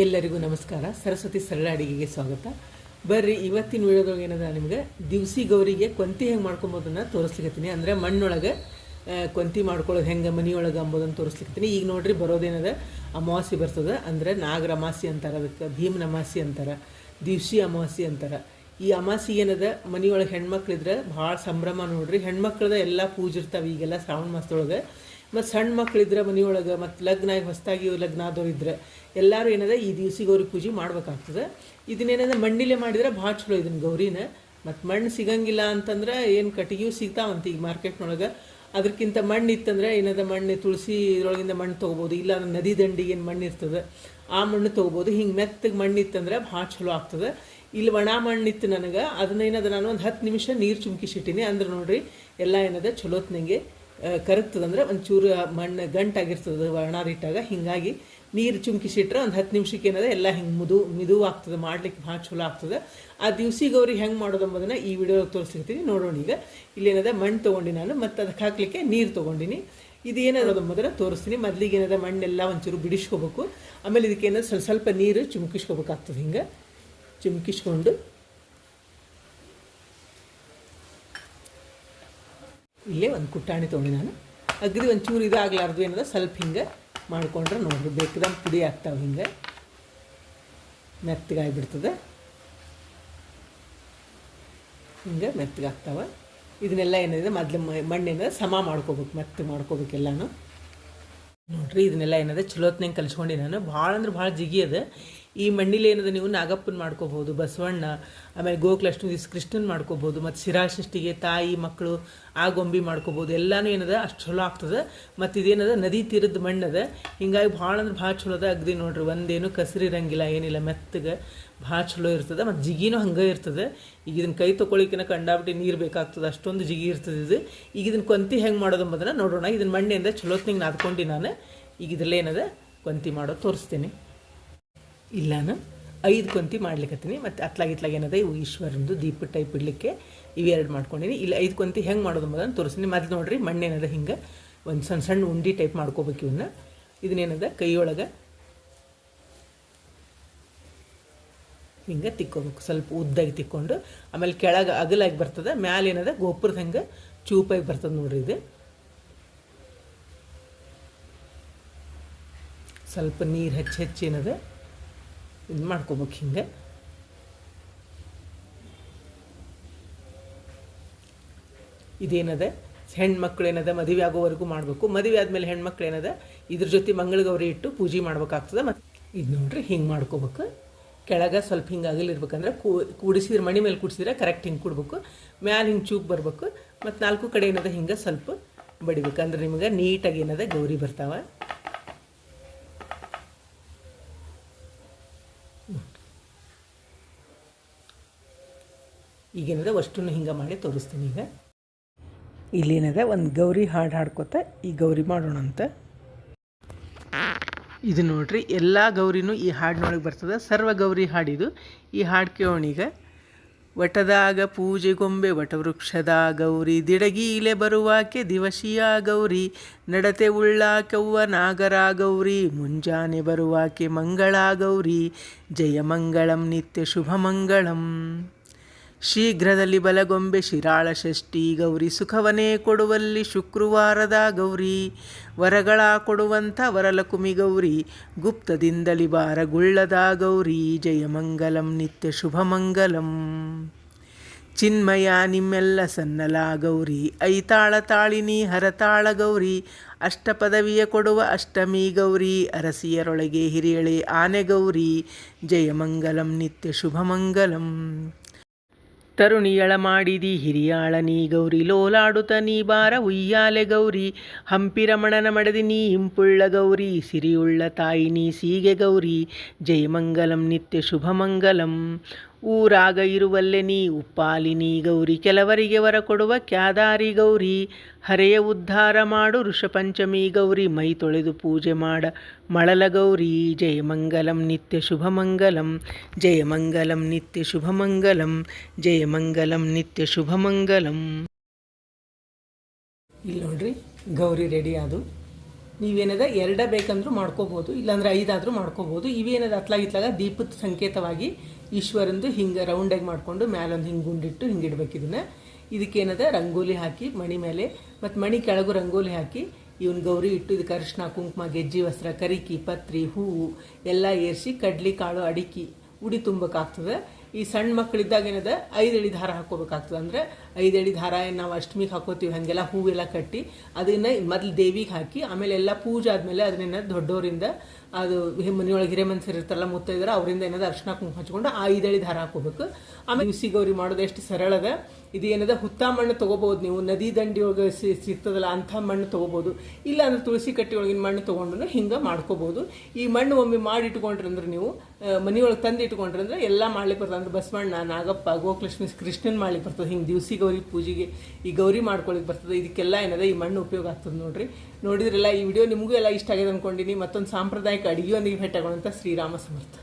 ಎಲ್ಲರಿಗೂ ನಮಸ್ಕಾರ. ಸರಸ್ವತಿ ಸರಳ ಅಡಿಗೆಗೆ ಸ್ವಾಗತ. ಬರ್ರಿ, ಇವತ್ತಿನ ವಿಡಿಯೋದೊಳಗೆ ಏನದ ನಿಮ್ಗೆ? ದಿವಸಿ ಗೌರಿಗೆ ಕೊಂತಿ ಹೆಂಗೆ ಮಾಡ್ಕೊಬೋದನ್ನ ತೋರಿಸ್ಲಿಕತ್ತೀನಿ. ಅಂದರೆ ಮಣ್ಣೊಳಗೆ ಕೊಂತಿ ಮಾಡ್ಕೊಳ್ಳೋದು ಹೆಂಗೆ, ಮನಿಯೊಳಗೆ ಅಂಬೋದನ್ನು ತೋರಿಸ್ಲಿಕತ್ತೀನಿ. ಈಗ ನೋಡ್ರಿ ಬರೋದೇನದ? ಅಮಾವಾಸ್ಯೆ ಬರ್ತದೆ. ಅಂದರೆ ನಾಗರ ಅಮಾಸಿ ಅಂತಾರೆ ಅದಕ್ಕೆ ಭೀಮನ ಅಮಾವಾಸ್ಯೆ ಅಂತಾರೆ, ದಿವ್ಸಿ ಅಮಾವಾಸ್ಯೆ ಅಂತಾರೆ. ಈ ಅಮಾವಾಸ್ಯೆ ಏನದ? ಮನಿಯೊಳಗೆ ಹೆಣ್ಮಕ್ಳಿದ್ರೆ ಭಾಳ ಸಂಭ್ರಮ ನೋಡ್ರಿ. ಹೆಣ್ಮಕ್ಳದ ಎಲ್ಲ ಪೂಜೆ ಇರ್ತಾವೆ ಈಗೆಲ್ಲ ಶ್ರಾವಣ ಮಾಸದೊಳಗೆ. ಮತ್ತು ಸಣ್ಣ ಮಕ್ಕಳಿದ್ರೆ ಮನೆಯೊಳಗೆ ಮತ್ತು ಲಗ್ನ ಆಗಿ ಹೊಸದಾಗಿ ಲಗ್ನ ಆದವ್ರು ಇದ್ರೆ ಎಲ್ಲರೂ ಏನದ ಈ ದಿವ್ಸಿಗೆ ಗೌರಿ ಪೂಜೆ ಮಾಡ್ಬೇಕಾಗ್ತದೆ. ಇದನ್ನೇನದ ಮಣ್ಣಿಲೆ ಮಾಡಿದ್ರೆ ಭಾಳ ಚಲೋ ಇದನ್ನ ಗೌರಿನ. ಮತ್ತು ಮಣ್ಣು ಸಿಗಂಗಿಲ್ಲ ಅಂತಂದ್ರೆ ಏನು ಕಟ್ಟಿಗೆಯೂ ಸಿಗ್ತಾವಂತ ಈಗ ಮಾರ್ಕೆಟ್ನೊಳಗೆ. ಅದಕ್ಕಿಂತ ಮಣ್ಣು ಇತ್ತಂದ್ರೆ ಏನದ ಮಣ್ಣು ತುಳಸಿ ಇದ್ರೊಳಗಿಂದ ಮಣ್ಣು ತೊಗೋಬೋದು, ಇಲ್ಲ ನದಿ ದಂಡಿಗೆ ಏನು ಮಣ್ಣು ಇರ್ತದೆ ಆ ಮಣ್ಣು ತೊಗೋಬೋದು. ಹಿಂಗೆ ಮೆತ್ತಗೆ ಮಣ್ಣು ಇತ್ತಂದ್ರೆ ಭಾಳ ಚಲೋ ಆಗ್ತದೆ. ಇಲ್ಲಿ ಒಣ ಮಣ್ಣಿತ್ತು ನನಗೆ, ಅದನ್ನ ಏನದ ನಾನು ಒಂದು ಹತ್ತು ನಿಮಿಷ ನೀರು ಚುಮ್ಕಿಸಿಟ್ಟಿನಿ ಅಂದ್ರೆ ನೋಡ್ರಿ ಎಲ್ಲ ಏನದ ಚಲೋತ್ನಂಗೆ. ಕರಗ್ತದಂದ್ರೆ ಒಂಚೂರು ಮಣ್ಣು ಗಂಟಾಗಿರ್ತದೆ ಇಟ್ಟಾಗ ಹಿಂಗಾಗಿ ನೀರು ಚುಮ್ಕಿಸಿಟ್ರೆ ಒಂದು ಹತ್ತು ನಿಮಿಷಕ್ಕೆ ಏನದ ಎಲ್ಲ ಹಿಂಗೆ ಮುದು, ಮಿದು ಆಗ್ತದೆ, ಮಾಡ್ಲಿಕ್ಕೆ ಭಾಳ ಚಲೋ ಆಗ್ತದೆ. ಆ ದಿವ್ಸಿಗೆ ಅವ್ರಿಗೆ ಹೆಂಗೆ ಮಾಡೋದು ಈ ವಿಡಿಯೋ ತೋರಿಸ್ಲಿರ್ತೀನಿ ನೋಡೋಣ ಈಗ. ಇಲ್ಲೇನದ ಮಣ್ಣು ತೊಗೊಂಡು ನಾನು, ಮತ್ತು ಅದಕ್ಕೆ ಹಾಕಲಿಕ್ಕೆ ನೀರು ತೊಗೊಂಡಿನಿ. ಇದು ಏನದ ಮೊದಲ ತೋರಿಸ್ತೀನಿ. ಮೊದಲಿಗೆ ಏನದ ಮಣ್ಣೆಲ್ಲ ಒಂಚೂರು ಬಿಡಿಸ್ಕೋಬೇಕು. ಆಮೇಲೆ ಇದಕ್ಕೆ ಏನದ ಸ್ವಲ್ಪ ಸ್ವಲ್ಪ ನೀರು ಚುಮ್ಕಿಸ್ಕೋಬೇಕಾಗ್ತದೆ ಹಿಂಗೆ. ಚುಮ್ಕಿಸ್ಕೊಂಡು ಇಲ್ಲೇ ಒಂದು ಕುಟ್ಟಾಣಿ ತೊಗೊಂಡು ನಾನು. ಅಗದಿ ಚೂರು ಇದಾಗಲಾರ್ದು ಏನದ, ಸ್ವಲ್ಪ ಹಿಂಗೆ ಮಾಡ್ಕೊಂಡ್ರೆ ನೋಡ್ರಿ, ಬೇಕದಂಗೆ ಪುಡಿ ಆಗ್ತಾವೆ ಹಿಂಗೆ. ಮೆತ್ತಗಾಗ್ಬಿಡ್ತದೆ. ಹಿಂಗೆ ಮೆತ್ತಗಾಗ್ತಾವೆ. ಇದನ್ನೆಲ್ಲ ಏನಿದೆ, ಮೊದಲು ಮಣ್ಣಿನ ಸಮ ಮಾಡ್ಕೋಬೇಕು ಮೆತ್ತಗೆ ಮಾಡ್ಕೋಬೇಕು ಎಲ್ಲನೂ. ನೋಡ್ರಿ, ಇದನ್ನೆಲ್ಲ ಏನಿದೆ ಚಲೋತ್ನಂಗೆ ಕಲಿಸ್ಕೊಂಡು ನಾನು. ಭಾಳ ಅಂದ್ರೆ ಭಾಳ ಜಿಗಿ ಅದ. ಈ ಮಣ್ಣಿಲೇನದ ನೀವು ನಾಗಪ್ಪನ ಮಾಡ್ಕೋಬಹುದು, ಬಸವಣ್ಣ, ಆಮೇಲೆ ಗೋಕುಲಷ್ಟು ದಿವಸ ಕೃಷ್ಣನ್ ಮಾಡ್ಕೋಬಹುದು, ಮತ್ತು ಶಿರಾಷಷ್ಟಿಗೆ ತಾಯಿ ಮಕ್ಕಳು ಆ ಗೊಂಬಿ ಮಾಡ್ಕೋಬಹುದು, ಎಲ್ಲನೂ ಏನದ ಅಷ್ಟು ಚಲೋ ಆಗ್ತದೆ. ಮತ್ತು ಇದೇನದ ನದಿ ತೀರದ ಮಣ್ಣದ. ಹಿಂಗಾಗಿ ಭಾಳ ಅಂದ್ರೆ ಭಾಳ ಚಲೋ ಅದ ಅಗದಿ ನೋಡ್ರಿ, ಒಂದೇನು ಕಸರಿ ಇರಂಗಿಲ್ಲ, ಏನಿಲ್ಲ, ಮೆತ್ತಗೆ, ಭಾಳ ಚಲೋ ಇರ್ತದೆ, ಮತ್ತು ಜಿಗಿನೂ ಹಂಗೆ ಇರ್ತದೆ. ಈಗ ಇದನ್ನ ಕೈ ತೊಗೊಳಿಕಿನ ಕಂಡಾಬಿಟ್ಟು ನೀರು ಬೇಕಾಗ್ತದೆ, ಅಷ್ಟೊಂದು ಜಿಗಿ ಇರ್ತದೆ ಇದು. ಈಗ ಇದನ್ನ ಕೊಂತಿ ಹೆಂಗೆ ಮಾಡೋದು ಅಂಬದನ್ನ ನೋಡೋಣ ಇದನ್ನ ಮಣ್ಣಿಂದ ಚಲೋತ್ನಿಗೆ ನಾದ್ಕೊಂಡು ನಾನು. ಈಗ ಇದ್ರಲ್ಲೇನದ ಕೊಂತಿ ಮಾಡೋದು ತೋರಿಸ್ತೀನಿ. ಇಲ್ಲ ನಾನು ಐದು ಕೊಂತಿ ಮಾಡ್ಲಿಕ್ಕತ್ತೀನಿ ಮತ್ತು ಅತ್ಲಾಗ ಇತ್ಲಾಗ ಏನದ? ಇವು ಈಶ್ವರಂದು ದೀಪ ಟೈಪ್ ಇಡಲಿಕ್ಕೆ ಇವೆರಡು ಮಾಡ್ಕೊಂಡಿನಿ. ಇಲ್ಲಿ ಐದು ಕೊಂತಿ ಹೆಂಗೆ ಮಾಡೋದು ಅಂತ ತೋರಿಸ್ತೀನಿ. ಮೊದಲು ನೋಡ್ರಿ ಮಣ್ಣೇನದ ಹಿಂಗೆ? ಒಂದು ಸಣ್ಣ ಸಣ್ಣ ಉಂಡಿ ಟೈಪ್ ಮಾಡ್ಕೋಬೇಕು ಇವನ್ನ ಇದನ್ನೇನದ? ಕೈಯೊಳಗೆ ಹಿಂಗೆ ತಿಕ್ಕೋಬೇಕು. ಸ್ವಲ್ಪ ಉದ್ದಾಗಿ ತಿಕ್ಕೊಂಡು, ಆಮೇಲೆ ಕೆಳಗೆ ಅಗಲಾಗಿ ಬರ್ತದೆ, ಮ್ಯಾಲ ಏನದ? ಗೋಪುರದ ಹೆಂಗೆ ಚೂಪಾಗಿ ಬರ್ತದೆ ನೋಡ್ರಿ ಇದು. ಸ್ವಲ್ಪ ನೀರು ಹೆಚ್ಚು ಹೆಚ್ಚು ಏನದ? ಇದು ಮಾಡ್ಕೋಬೇಕು ಹಿಂಗೆ ಇದೇನದ? ಹೆಣ್ಮಕ್ಳು ಏನದ ಮದುವೆ ಆಗೋವರೆಗೂ ಮಾಡಬೇಕು. ಮದುವೆ ಆದಮೇಲೆ ಹೆಣ್ಮಕ್ಳು ಏನದ ಇದ್ರ ಜೊತೆ ಮಂಗಳಗೌರಿ ಇಟ್ಟು ಪೂಜೆ ಮಾಡ್ಬೇಕಾಗ್ತದೆ. ಮತ್ತು ಇದು ನೋಡ್ರಿ, ಹಿಂಗೆ ಮಾಡ್ಕೋಬೇಕು. ಕೆಳಗೆ ಸ್ವಲ್ಪ ಹಿಂಗೆ ಅಗಲಿರ್ಬೇಕಂದ್ರೆ ಕೂಡಿಸಿದ್ರೆ, ಮಣಿ ಮೇಲೆ ಕೂಡಿಸಿದ್ರೆ ಕರೆಕ್ಟ್ ಹಿಂಗೆ ಕೊಡ್ಬೇಕು. ಮ್ಯಾಲೆ ಹಿಂಗೆ ಚೂಪ್ ಬರಬೇಕು. ಮತ್ತು ನಾಲ್ಕು ಕಡೆ ಏನದ? ಹಿಂಗೆ ಸ್ವಲ್ಪ ಬಡಿಬೇಕು. ಅಂದ್ರೆ ನಿಮಗೆ ನೀಟಾಗಿ ಏನದ? ಗೌರಿ ಬರ್ತಾವೆ. ಈಗೇನದ ಅಷ್ಟನ್ನು ಹಿಂಗೆ ಮಾಡಿ ತೋರಿಸ್ತೀನಿ ಈಗ. ಇಲ್ಲೇನದ ಒಂದು ಗೌರಿ ಹಾಡು ಹಾಡ್ಕೊತ ಈ ಗೌರಿ ಮಾಡೋಣ ಅಂತ ಇದು ನೋಡ್ರಿ, ಎಲ್ಲ ಗೌರಿನೂ ಈ ಹಾಡಿನೊಳಗೆ ಬರ್ತದೆ. ಸರ್ವ ಗೌರಿ ಹಾಡಿದು. ಈ ಹಾಡು ಕೇಳೋಣ ಈಗ. ವಟದಾಗ ಪೂಜೆಗೊಂಬೆ ವಟವೃಕ್ಷದ ಗೌರಿ. ದಿಡಗೀಲೆ ಬರುವಾಕೆ ದಿವಶಿಯ ಗೌರಿ. ನಡತೆ ಉಳ್ಳಾಕವ್ವ ನಾಗರ ಗೌರಿ. ಮುಂಜಾನೆ ಬರುವಾಕೆ ಮಂಗಳ ಗೌರಿ. ಜಯ ಮಂಗಳಂ, ನಿತ್ಯ ಶುಭ ಮಂಗಳಂ. ಶೀಘ್ರದಲ್ಲಿ ಬಲಗೊಂಬೆ ಶಿರಾಳ ಷಷ್ಠಿ ಗೌರಿ ಸುಖವನೇ ಕೊಡುವಲ್ಲಿ ಶುಕ್ರವಾರದ ಗೌರಿ. ವರಗಳ ಕೊಡುವಂಥ ವರಲಕುಮಿ ಗೌರಿ, ಗುಪ್ತದಿಂದಲಿ ಬಾರಗುಳ್ಳದ ಗೌರಿ. ಜಯಮಂಗಲಂ ನಿತ್ಯ ಶುಭಮಂಗಲಂ ಚಿನ್ಮಯ ನಿಮ್ಮೆಲ್ಲ ಸನ್ನಲ ಗೌರಿ. ಐತಾಳ ತಾಳಿನಿ ಹರತಾಳ ಗೌರಿ. ಅಷ್ಟಪದವಿಯ ಕೊಡುವ ಅಷ್ಟಮಿ ಗೌರಿ. ಅರಸಿಯರೊಳಗೆ ಹಿರಿಯಳೆ ಆನೆ ಗೌರಿ. ಜಯ ಮಂಗಲಂ, ನಿತ್ಯ ಶುಭ ಮಂಗಲಂ. ತರುಣಿಯಳ ಮಾಡಿದಿ ಹಿರಿಯಾಳ ನೀ ಗೌರಿ ಲೋಲಾಡುತ ನೀ ಬಾರ ಉಯ್ಯಾಲೆ ಗೌರಿ, ಹಂಪಿರಮಣನ ಮಡದಿ ನೀ ಇಂಪುಳ್ಳ ಗೌರಿ, ಸಿರಿಯುಳ್ಳ ತಾಯಿ ನೀ ಸೀಗೆ ಗೌರಿ, ಜಯಮಂಗಲಂ ನಿತ್ಯ ಶುಭ ಮಂಗಲಂ ಊರಾಗ ಇರುವಲ್ಲೆ ನೀ ಉಪ್ಪಾಲಿನಿ ಗೌರಿ, ಕೆಲವರಿಗೆ ವರ ಕೊಡುವ ಕ್ಯಾದಾರಿ ಗೌರಿ. ಹರೆಯ ಉದ್ಧಾರ ಮಾಡು ಋಷಪಂಚಮಿ ಗೌರಿ, ಮೈ ತೊಳೆದು ಪೂಜೆ ಮಾಡ ಮಳಲ ಗೌರಿ. ಜಯ ಮಂಗಲಂ, ನಿತ್ಯ ಶುಭ ಮಂಗಲಂ. ಜಯ ಮಂಗಲಂ, ನಿತ್ಯ ಶುಭ ಮಂಗಲಂ. ಜಯ ಮಂಗಲಂ, ನಿತ್ಯ ಶುಭ ಮಂಗಲಂ. ಇಲ್ಲಿ ನೋಡ್ರಿ, ಗೌರಿ ರೆಡಿ ಅದು. ನೀವೇನದ ಎರಡ ಬೇಕಂದ್ರೂ ಮಾಡ್ಕೋಬೋದು, ಇಲ್ಲಾಂದ್ರೆ ಐದಾದರೂ ಮಾಡ್ಕೋಬೋದು. ಇವೇನದ ಅತ್ಲಾಗಿತ್ಲಾಗ ದೀಪದ ಸಂಕೇತವಾಗಿ ಈಶ್ವರಂದು ಹಿಂಗೆ ರೌಂಡಾಗಿ ಮಾಡಿಕೊಂಡು ಮ್ಯಾಲೊಂದು ಹಿಂಗೆ ಗುಂಡಿಟ್ಟು ಹಿಂಗೆ ಇಡ್ಬೇಕು ಇದನ್ನು. ಇದಕ್ಕೇನದ ರಂಗೋಲಿ ಹಾಕಿ, ಮಣಿ ಮೇಲೆ. ಮತ್ತು ಮಣಿ ಕೆಳಗೂ ರಂಗೋಲಿ ಹಾಕಿ, ಇವನ್ ಗೌರಿ ಇಟ್ಟು ಇದಕ್ಕೆ ಅರಿಶಿನ ಕುಂಕುಮ, ಗೆಜ್ಜಿ, ವಸ್ತ್ರ, ಕರಿಕಿ, ಪತ್ರಿ, ಹೂವು ಎಲ್ಲ ಏರಿಸಿ ಕಡ್ಲಿ, ಕಾಳು, ಅಡಿಕೆ, ಉಡಿ ತುಂಬಕ್ಕಾಗ್ತದೆ ಈ ಸಣ್ಣ ಮಕ್ಕಳಿದ್ದಾಗ ಏನದ? ಐದು ಎಳಿ ದಾರ ಹಾಕೋಬೇಕಾಗ್ತದೆ ಅಂದ್ರೆ ಐದು ಎಳಿ ದಾರ ಏನು ನಾವು ಅಷ್ಟಮಿಗೆ ಹಾಕೋತೀವಿ ಹಾಗೆಲ್ಲ ಹೂವೆಲ್ಲ ಕಟ್ಟಿ ಅದನ್ನು ಮೊದಲು ದೇವಿಗೆ ಹಾಕಿ ಆಮೇಲೆ ಎಲ್ಲ ಪೂಜೆ ಆದಮೇಲೆ ಅದನ್ನ ದೊಡ್ಡವರಿಂದ ಅದು ಮನೆಯೊಳಗೆ ಇರ್ತಲ್ಲ ಇರ್ತಾರಲ್ಲ ಮುತ್ತೈದರ ಅವರಿಂದ ಏನದ ಅರ್ಶನ ಕುಂಕುಮ ಹಚ್ಕೊಂಡು ಆ ಐದಳಿ ದಾರ ಹಾಕೋಬೇಕು ಆಮೇಲೆ ಬಿಸಿ ಗೌರಿ ಮಾಡೋದು ಎಷ್ಟು ಸರಳದ ಇದು ಏನದ ಹುತ್ತ ಮಣ್ಣು ತೊಗೋಬೋದು ನೀವು, ನದಿ ದಂಡಿ ಒಳಗೆ ಸಿ- ಸಿಗ್ತದಲ್ಲ ಅಂಥ ಮಣ್ಣು ತೊಗೋಬೋದು ಇಲ್ಲ ಅಂದ್ರೆ ತುಳಸಿ ಕಟ್ಟಿ ಒಳಗಿನ ಮಣ್ಣು ತಗೊಂಡು ಹಿಂಗೆ ಮಾಡ್ಕೋಬೋದು ಈ ಮಣ್ಣು ಒಮ್ಮೆ ಮಾಡಿ ಇಟ್ಕೊಂಡ್ರಂದ್ರೆ ನೀವು ಮನೆಯೊಳಗೆ ತಂದು ಇಟ್ಕೊಂಡ್ರಂದ್ರೆ ಎಲ್ಲ ಮಾಡ್ಲಿಕ್ಕೆ ಬರ್ತದೆ. ಅಂದ್ರೆ ಬಸವಣ್ಣ, ನಾಗಪ್ಪ, ಗೋಕೃಷ್ಣ, ಕೃಷ್ಣನ್ ಮಾಡ್ಲಿಕ್ಕೆ ಬರ್ತದೆ ಹಿಂಗೆ ದಿವಸಿ ಗೌರಿ ಪೂಜೆಗೆ ಈ ಗೌರಿ ಮಾಡ್ಕೊಳ್ಳಿಕ್ಕೆ ಬರ್ತದೆ. ಇದಕ್ಕೆಲ್ಲ ಏನದ, ಈ ಮಣ್ಣು ಉಪಯೋಗ ಆಗ್ತದೆ ನೋಡ್ರಿ. ನೋಡಿದ್ರಲ್ಲ ಈ ವಿಡಿಯೋ ನಿಮಗೂ ಎಲ್ಲ ಇಷ್ಟ ಆಗಿದೆ ಅನ್ಕೊಂಡಿನಿ. ಮತ್ತೊಂದು ಸಾಂಪ್ರದಾಯಿಕ ಅಡಿಗೆಯೊಂದಿಗೆ ಭೇಟಿಯಾಗೋಣ ಶ್ರೀರಾಮ ಸಮರ್ಥ.